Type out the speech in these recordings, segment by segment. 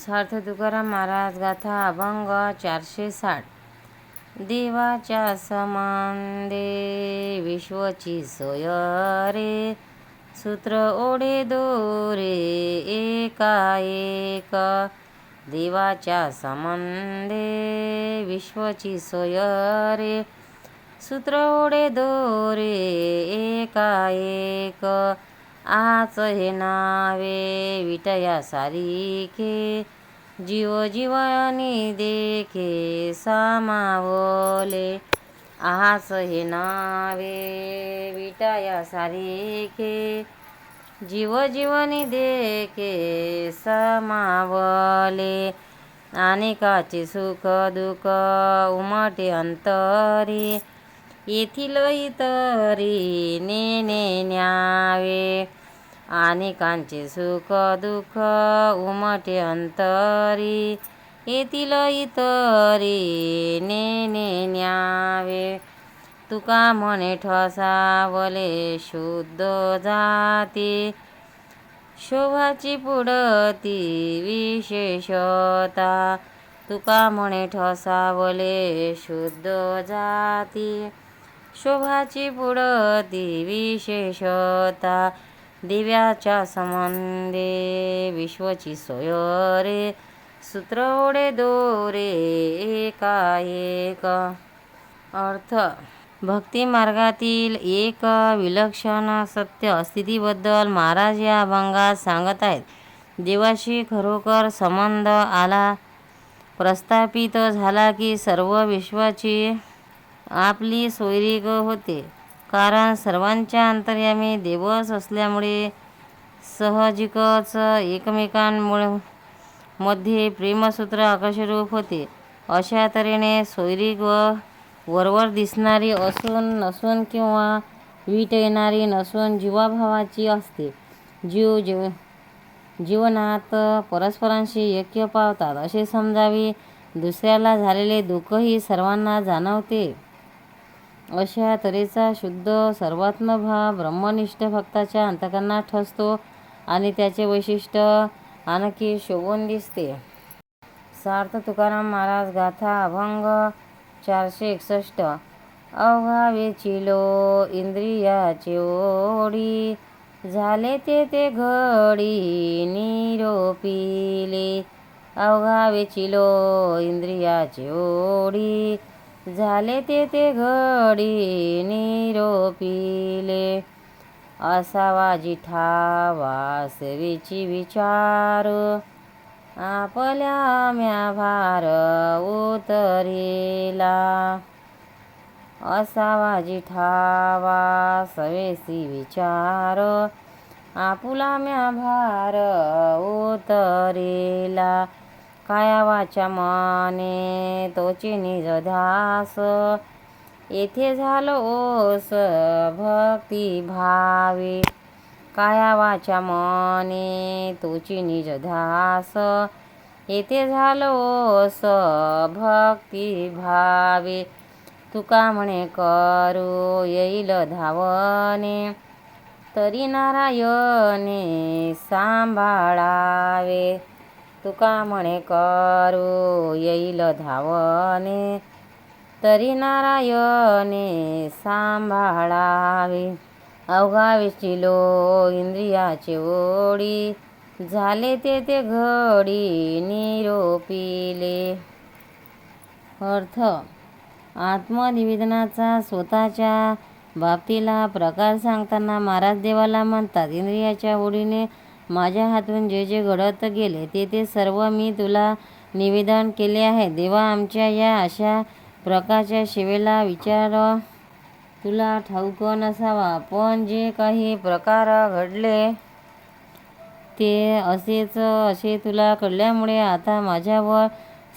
सार्थ तुकाराम महाराज गाथा अभंग चारशे साठ. देवाच्या समान दे विश्वची सोय रे सूत्र ओढे दोरे एकाएक. देवाच्या संबंधे विश्वची सोय रे सूत्र ओढे दोरे एकाएक. आज आच हे नावे विटया सारिखे जीव जीवनी देखे सामावले. आज हे नावे विटाया सारीखे जीव जीवनी देखे समावले. अनेकाचे सुख दुःख उमटे अंतरी येथील इतरी नेने न्यावे. आणि कांचे सुख दुःख उमटे अंतरी. येतील इतरी नेने न्यावे. तुका म्हणे ठसावले शुद्ध जाती. शोभाची पुढती विशेषता. तुका म्हणे ठसावले शुद्ध जाती. शोभाची पुढती विशेषता. दिव्याच्या संबंधे विश्वची सोय रे सूत्रवडे दोरे एकाएक. अर्थ भक्ती मार्गातील एक विलक्षण सत्य स्थितीबद्दल महाराज या अभंगात सांगत आहेत. देवाशी खरोखर संबंध आला प्रस्थापित झाला की सर्व विश्वाची आपली सोयरीक होते. कारण सर्वांच्या अंतर्यामी देवच असल्यामुळे सहजिकच एकमेकांमुळे मध्ये प्रेमसूत्र आकर्षरूप होते. अशा तऱ्हेने सोयरीक व वरवर दिसणारी असून नसून किंवा वीट येणारी नसून जीवाभावाची असते. जीव जीव जीवनात परस्परांशी ऐक्य पावतात. असे समजावी दुसऱ्याला झालेले दुःखही सर्वांना जाणवते. अशा तऱ्हेचा शुद्ध सर्वात्मभाव ब्रह्मनिष्ठ भक्ताच्या अंतकांना ठसतो आणि त्याचे वैशिष्ट्य आणखी शोभून दिसते. सार्थ तुकाराम महाराज गाथा अभंग चारशे एकसष्ट. अवघावे चिलो इंद्रियाचे ओढी झाले ते ते घडी निरोपिले. अवघावे चिलो इंद्रियाचे ओढी झाले ते ते घडी निरोपिले. असावा जिठावा सेवेची विचार. आपल्या म्या भार उतरेला. असावा जिठावा सवेसी विचार. आपुला म्या भार उतरेला. कायावाच्या मने तोची निज ध्यास. येथे झालो ओस भक्ती भावे. कायावाच्या मने तोची निज ध्यास. येथे झालो ओस भक्ती भावे. तुका म्हणे करू येईल धावने तरी नारायणे सांभाळावे. तुका म्हणे करू येईल धावने तरी नारायणे सांभाळावे. अवघा लो इंद्रियाचे ओढी झाले ते ते घडी निरोपिले. अर्थ आत्मनिवेदनाचा स्वतःच्या बाबतीला प्रकार सांगताना महाराज देवाला म्हणतात इंद्रियाच्या ओढीने माझ्या हातून जे जे घडत गेले ते ते सर्व मी तुला निवेदन केले आहे. देवा आमच्या या अशा प्रकारच्या शिवेला विचार. तुला ठाऊक नसावा पण जे काही प्रकार घडले ते असेच असे तुला कळल्यामुळे आता माझ्यावर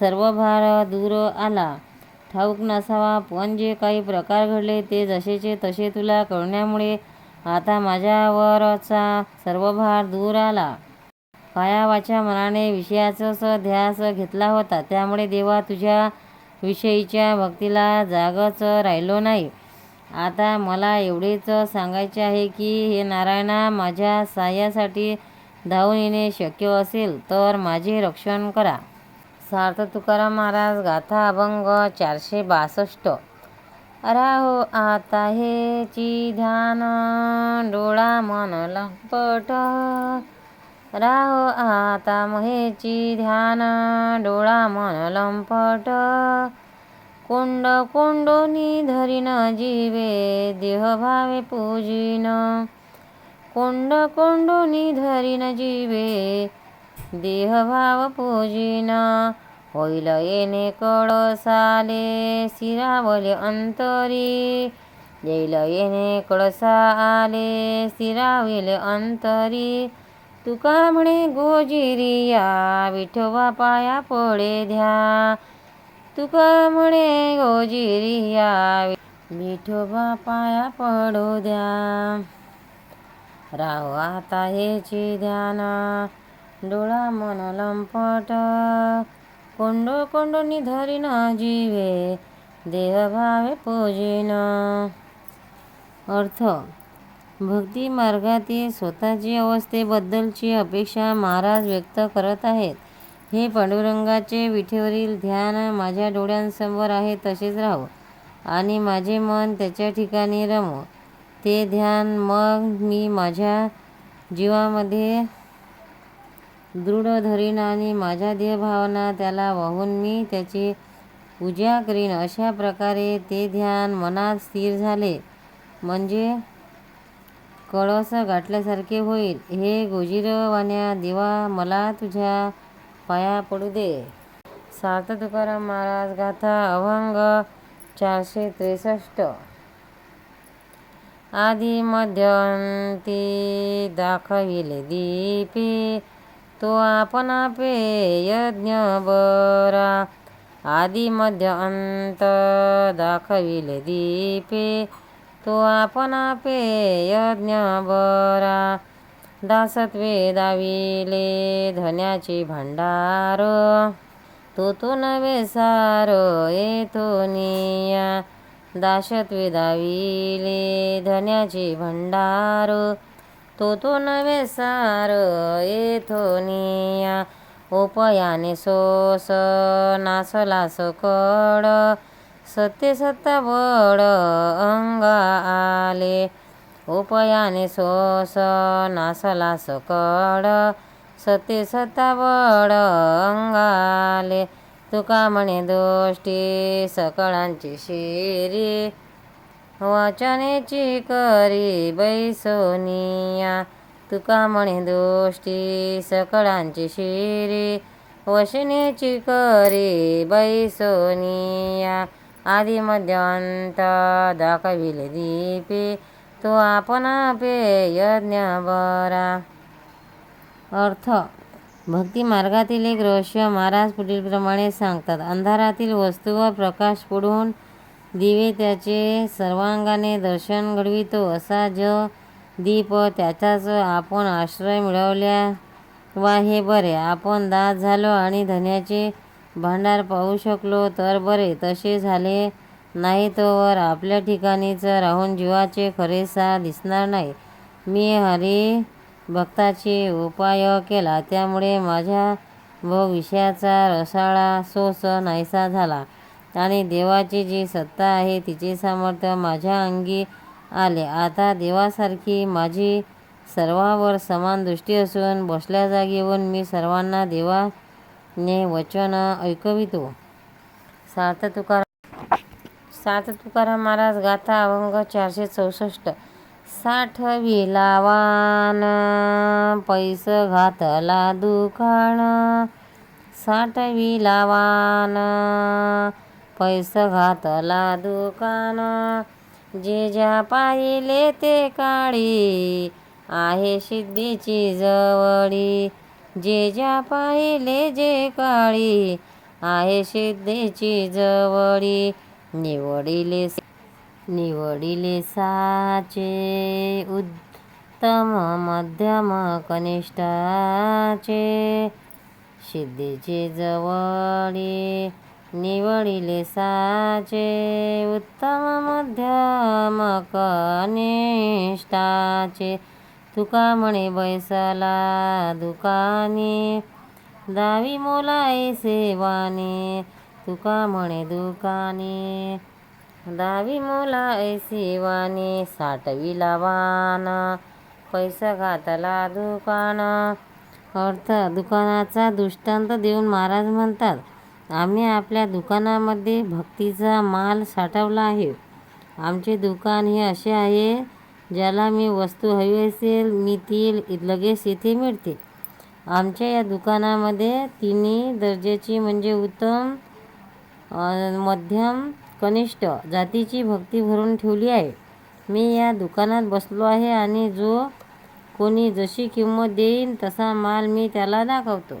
सर्व भार दूर आला. ठाऊक नसावा पण जे काही प्रकार घडले ते जसेचे तसे तुला कळण्यामुळे आता माझ्यावरचा सर्व भार दूर आला. पायावाच्या मनाने मनाने विषयाचाच ध्यास घेतला होता. त्यामुळे देवा तुझ्या विषयीच्या भक्तीला जागच राहिलो नाही. आता मला एवढेच सांगायचे आहे की हे नारायणा माझ्या साह्यासाठी धावून येणे शक्य असेल तर माझे रक्षण करा. सार्थ तुकाराम महाराज गाथा अभंग चारशे बासष्ट. राहो आता हेची ध्यान डोळा मन लंपट. राहो आता महेची ध्यान डोळा मन लंपट. कुंड कुंडोनी धरीन जीवे देह भावे पूजिन. कुंड कुंडोनी धरीन जीवे देह भाव पूजिन. होईल येणे कळसाले शिरावले अंतरी येईल येणे कळसा आले शिराविले अंतरी तुका म्हणे गोजिरिया विठोबा पाया पडे ध्या तुका म्हणे गोजिरिया विठोबा पाया पडू द्या राव आता हेची ध्यान डोळा मन लंपट कोंड कोंड निधरिना जीवे देहभावे भावे अर्थ भक्ती मार्गातील स्वतःची अवस्थेबद्दलची अपेक्षा महाराज व्यक्त करत आहेत. हे पांडुरंगाचे विठेवरील ध्यान माझ्या डोळ्यांसमोर आहे तसेच राहो आणि माझे मन त्याच्या ठिकाणी रमो. ते ध्यान मग मी माझ्या जीवामध्ये दृढ धरीन आणि माझ्या देहभावना त्याला वाहून मी त्याची पूजा करीन. अशा प्रकारे ते ध्यान मनात स्थिर झाले. म्हणजे कळस गाठल्यासारखे होईल. हे गोजिरवाण्या देवा मला तुझ्या पाया पडू दे. सार्थ तुकाराम महाराज गाथा अभंग चारशे त्रेसष्ट. आधी मध्यंती दाखविले दीपे तो आपण आपे यज्ञ बरा आधी मध्य अंत दाखविले दीपे. तो आपण आपे यज्ञ बरा दासत्वे दाविले धन्याचे भांडार. तो तो नवे सार येतो निया. दाशत्वे दाविले धन्याचे भंडार. तो तो नवे सार एथोनिया उपयाने सोस नासला सकड सत्य सत्ता वड अंगा आले उपयाने सोस नासला सकड सत्य सत्ता बळ अंगाले तुका म्हणे दोष्टी सकळांची शिरी वाचनेची करी बैसोनिया तुका म्हणे दोष्टी सकळांची शिरी. वशनेची करी बैसोनिया आधी मध्यंत दाखविले दीपे. तो आपण पे यज्ञ बरा. अर्थ भक्ती मार्गातील एक रहस्य महाराज पुढीलप्रमाणे सांगतात. अंधारातील वस्तूवर प्रकाश पडून दिवे त्याचे सर्वांगाने दर्शन घडवितो असा ज दीप त्याचाच आपण आश्रय मिळवल्या वा हे बरे. आपण दास झालो आणि धन्याचे भांडार पाहू शकलो तर बरे. तसे झाले नाही तोवर आपल्या ठिकाणीच राहून जीवाचे खरेसा दिसणार नाही. मी हरी भक्ताची उपाय केला त्यामुळे माझ्या भविष्याचा रसाळा सोस नाहीसा झाला. आणि देवाची जी सत्ता आहे तिचे सामर्थ्य माझ्या अंगी आले. आता देवासारखी माझी सर्वावर समान दृष्टी असून बसल्या जागेवरून मी सर्वांना देवाने वचन ऐकवितो. सार्थ तुकाराम सार्थ तुकाराम महाराज गाथा अभंग चारशे चौसष्ट. साठ विलावान पैस घातला दुकान. साठ विलावान पैस घातला दुकान. जे ज्या पाहिले ते काळी आहे सिद्धीची जवळी. जे ज्या पाहिले जे काळी आहे सिद्धीची जवळी. निवडिले निवडिले साचे उत्तम मध्यम कनिष्ठाचे सिद्धीचे जवळी. निवडिले साचे उत्तम मध्यम कनिष्ठाचे तुका म्हणे बैसाला दुकानी दावी मोलाय सेवाने तुका म्हणे दुकानी. दावी मोला ऐसिवानी साठवी लावान पैसा घातला दुकान. अर्थ दुकानाचा दृष्टांत देऊन महाराज म्हणतात आम्ही आपल्या दुकानामध्ये भक्तीचा माल साठवला आहे. आमचे दुकान हे असे आहे ज्याला मी वस्तू हवी असेल मी ती लगेच इथे मिळते. आमच्या या दुकानामध्ये तिन्ही दर्जाची म्हणजे उत्तम मध्यम कनिष्ठ जातीची भक्ती भरून ठेवली आहे. मी या दुकानात बसलो आहे आणि जो कोणी जशी किंमत देईन तसा माल मी त्याला दाखवतो.